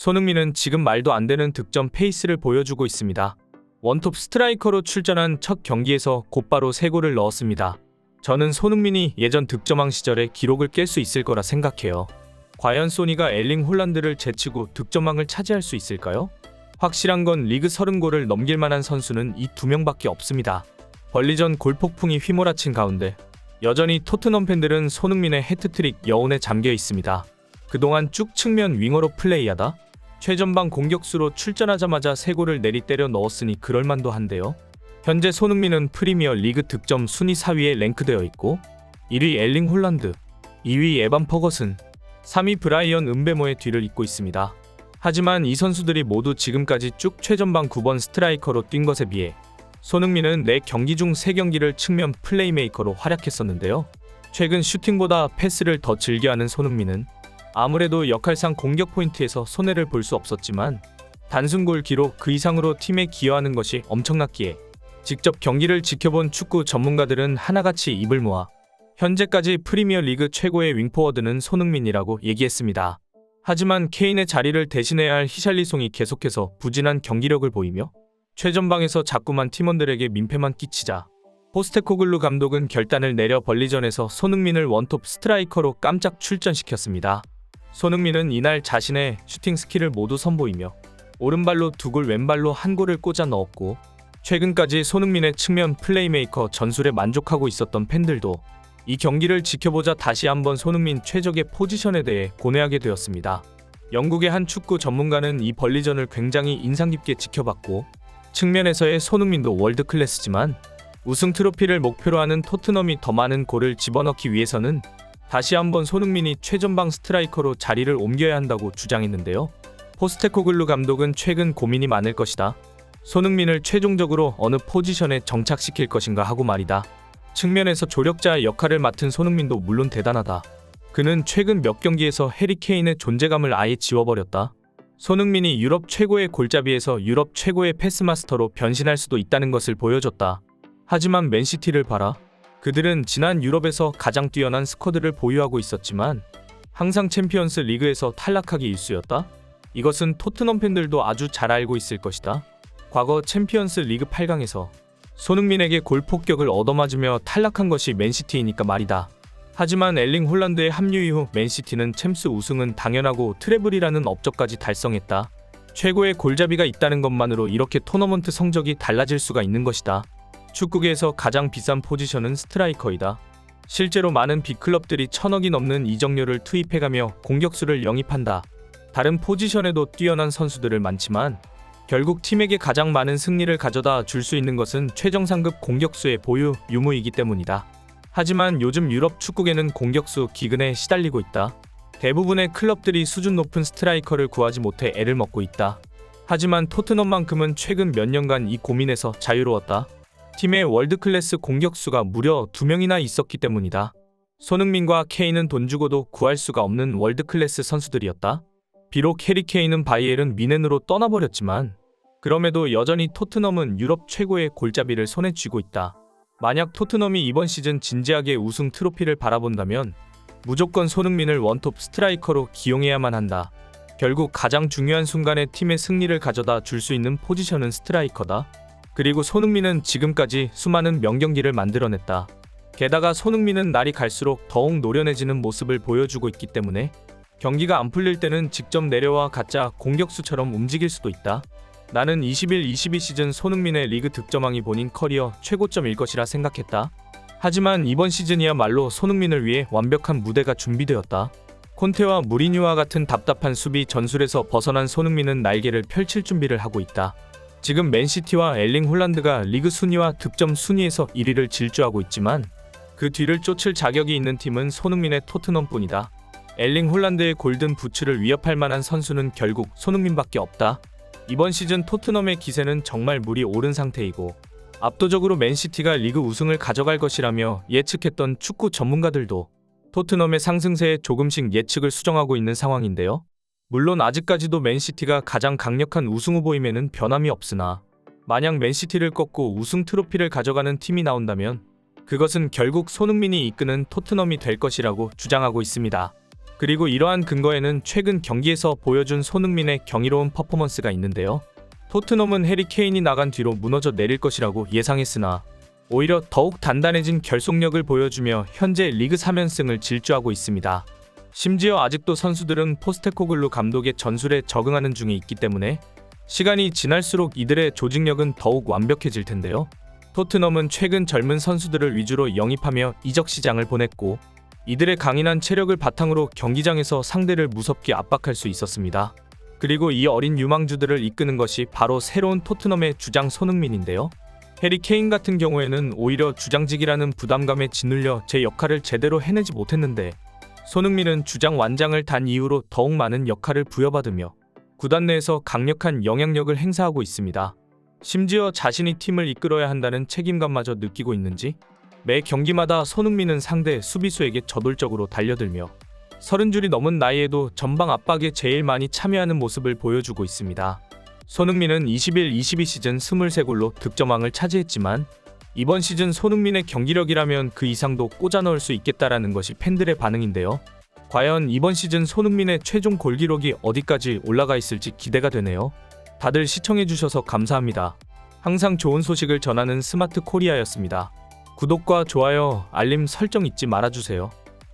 손흥민은 지금 말도 안 되는 득점 페이스를 보여주고 있습니다. 원톱 스트라이커로 출전한 첫 경기에서 곧바로 3골을 넣었습니다. 저는 손흥민이 예전 득점왕 시절에 기록을 깰 수 있을 거라 생각해요. 과연 소니가 엘링 홀란드를 제치고 득점왕을 차지할 수 있을까요? 확실한 건 리그 30골을 넘길 만한 선수는 이 두 명밖에 없습니다. 벌리전 골폭풍이 휘몰아친 가운데 여전히 토트넘 팬들은 손흥민의 해트트릭 여운에 잠겨 있습니다. 그동안 쭉 측면 윙어로 플레이하다 최전방 공격수로 출전하자마자 3골을 내리 때려 넣었으니 그럴만도 한데요. 현재 손흥민은 프리미어 리그 득점 순위 4위에 랭크되어 있고 1위 엘링 홀란드, 2위 에반 퍼거슨, 3위 브라이언 은베모의 뒤를 잇고 있습니다. 하지만 이 선수들이 모두 지금까지 쭉 최전방 9번 스트라이커로 뛴 것에 비해 손흥민은 4경기 중 3경기를 측면 플레이메이커로 활약했었는데요. 최근 슈팅보다 패스를 더 즐겨하는 손흥민은 아무래도 역할상 공격 포인트에서 손해를 볼 수 없었지만 단순 골 기록 그 이상으로 팀에 기여하는 것이 엄청났기에 직접 경기를 지켜본 축구 전문가들은 하나같이 입을 모아 현재까지 프리미어 리그 최고의 윙포워드는 손흥민이라고 얘기했습니다. 하지만 케인의 자리를 대신해야 할 히샬리송이 계속해서 부진한 경기력을 보이며 최전방에서 자꾸만 팀원들에게 민폐만 끼치자 포스테코글루 감독은 결단을 내려 벌리전에서 손흥민을 원톱 스트라이커로 깜짝 출전시켰습니다. 손흥민은 이날 자신의 슈팅 스킬을 모두 선보이며 오른발로 두 골 왼발로 한 골을 꽂아 넣었고 최근까지 손흥민의 측면 플레이메이커 전술에 만족하고 있었던 팬들도 이 경기를 지켜보자 다시 한번 손흥민 최적의 포지션에 대해 고뇌하게 되었습니다. 영국의 한 축구 전문가는 이 벌리전을 굉장히 인상 깊게 지켜봤고 측면에서의 손흥민도 월드 클래스지만 우승 트로피를 목표로 하는 토트넘이 더 많은 골을 집어넣기 위해서는 다시 한번 손흥민이 최전방 스트라이커로 자리를 옮겨야 한다고 주장했는데요. 포스테코글루 감독은 최근 고민이 많을 것이다. 손흥민을 최종적으로 어느 포지션에 정착시킬 것인가 하고 말이다. 측면에서 조력자 역할을 맡은 손흥민도 물론 대단하다. 그는 최근 몇 경기에서 해리 케인의 존재감을 아예 지워버렸다. 손흥민이 유럽 최고의 골잡이에서 유럽 최고의 패스마스터로 변신할 수도 있다는 것을 보여줬다. 하지만 맨시티를 봐라. 그들은 지난 유럽에서 가장 뛰어난 스쿼드를 보유하고 있었지만 항상 챔피언스 리그에서 탈락하기 일쑤였다. 이것은 토트넘 팬들도 아주 잘 알고 있을 것이다. 과거 챔피언스 리그 8강에서 손흥민에게 골 폭격을 얻어맞으며 탈락한 것이 맨시티이니까 말이다. 하지만 엘링 홀란드의 합류 이후 맨시티는 챔스 우승은 당연하고 트래블이라는 업적까지 달성했다. 최고의 골잡이가 있다는 것만으로 이렇게 토너먼트 성적이 달라질 수가 있는 것이다. 축구계에서 가장 비싼 포지션은 스트라이커이다. 실제로 많은 빅클럽들이 천억이 넘는 이적료를 투입해가며 공격수를 영입한다. 다른 포지션에도 뛰어난 선수들을 많지만 결국 팀에게 가장 많은 승리를 가져다 줄 수 있는 것은 최정상급 공격수의 보유 유무이기 때문이다. 하지만 요즘 유럽 축구계는 공격수 기근에 시달리고 있다. 대부분의 클럽들이 수준 높은 스트라이커를 구하지 못해 애를 먹고 있다. 하지만 토트넘만큼은 최근 몇 년간 이 고민에서 자유로웠다. 팀의 월드클래스 공격수가 무려 2명이나 있었기 때문이다. 손흥민과 케인은 돈 주고도 구할 수가 없는 월드클래스 선수들이었다. 비록 해리 케인은 바이엘은 미넨으로 떠나버렸지만 그럼에도 여전히 토트넘은 유럽 최고의 골잡이를 손에 쥐고 있다. 만약 토트넘이 이번 시즌 진지하게 우승 트로피를 바라본다면 무조건 손흥민을 원톱 스트라이커로 기용해야만 한다. 결국 가장 중요한 순간에 팀의 승리를 가져다 줄 수 있는 포지션은 스트라이커다. 그리고 손흥민은 지금까지 수많은 명경기를 만들어냈다. 게다가 손흥민은 날이 갈수록 더욱 노련해지는 모습을 보여주고 있기 때문에 경기가 안 풀릴 때는 직접 내려와 가짜 공격수처럼 움직일 수도 있다. 나는 21-22 시즌 손흥민의 리그 득점왕이 본인 커리어 최고점일 것이라 생각했다. 하지만 이번 시즌이야말로 손흥민을 위해 완벽한 무대가 준비되었다. 콘테와 무리뉴와 같은 답답한 수비 전술에서 벗어난 손흥민은 날개를 펼칠 준비를 하고 있다. 지금 맨시티와 엘링 홀란드가 리그 순위와 득점 순위에서 1위를 질주하고 있지만 그 뒤를 쫓을 자격이 있는 팀은 손흥민의 토트넘뿐이다. 엘링 홀란드의 골든 부츠를 위협할 만한 선수는 결국 손흥민밖에 없다. 이번 시즌 토트넘의 기세는 정말 물이 오른 상태이고 압도적으로 맨시티가 리그 우승을 가져갈 것이라며 예측했던 축구 전문가들도 토트넘의 상승세에 조금씩 예측을 수정하고 있는 상황인데요. 물론 아직까지도 맨시티가 가장 강력한 우승 후보임에는 변함이 없으나 만약 맨시티를 꺾고 우승 트로피를 가져가는 팀이 나온다면 그것은 결국 손흥민이 이끄는 토트넘이 될 것이라고 주장하고 있습니다. 그리고 이러한 근거에는 최근 경기에서 보여준 손흥민의 경이로운 퍼포먼스가 있는데요. 토트넘은 해리 케인이 나간 뒤로 무너져 내릴 것이라고 예상했으나 오히려 더욱 단단해진 결속력을 보여주며 현재 리그 3연승을 질주하고 있습니다. 심지어 아직도 선수들은 포스테코글루 감독의 전술에 적응하는 중에 있기 때문에 시간이 지날수록 이들의 조직력은 더욱 완벽해질 텐데요. 토트넘은 최근 젊은 선수들을 위주로 영입하며 이적 시장을 보냈고 이들의 강인한 체력을 바탕으로 경기장에서 상대를 무섭게 압박할 수 있었습니다. 그리고 이 어린 유망주들을 이끄는 것이 바로 새로운 토트넘의 주장 손흥민인데요. 해리 케인 같은 경우에는 오히려 주장직이라는 부담감에 짓눌려 제 역할을 제대로 해내지 못했는데 손흥민은 주장 완장을 단 이후로 더욱 많은 역할을 부여받으며 구단 내에서 강력한 영향력을 행사하고 있습니다. 심지어 자신이 팀을 이끌어야 한다는 책임감마저 느끼고 있는지 매 경기마다 손흥민은 상대 수비수에게 저돌적으로 달려들며 서른 줄이 넘은 나이에도 전방 압박에 제일 많이 참여하는 모습을 보여주고 있습니다. 손흥민은 21-22 시즌 23골로 득점왕을 차지했지만 이번 시즌 손흥민의 경기력이라면 그 이상도 꽂아 넣을 수 있겠다라는 것이 팬들의 반응인데요. 과연 이번 시즌 손흥민의 최종 골 기록이 어디까지 올라가 있을지 기대가 되네요. 다들 시청해주셔서 감사합니다. 항상 좋은 소식을 전하는 스마트 코리아였습니다. 구독과 좋아요, 알림 설정 잊지 말아주세요.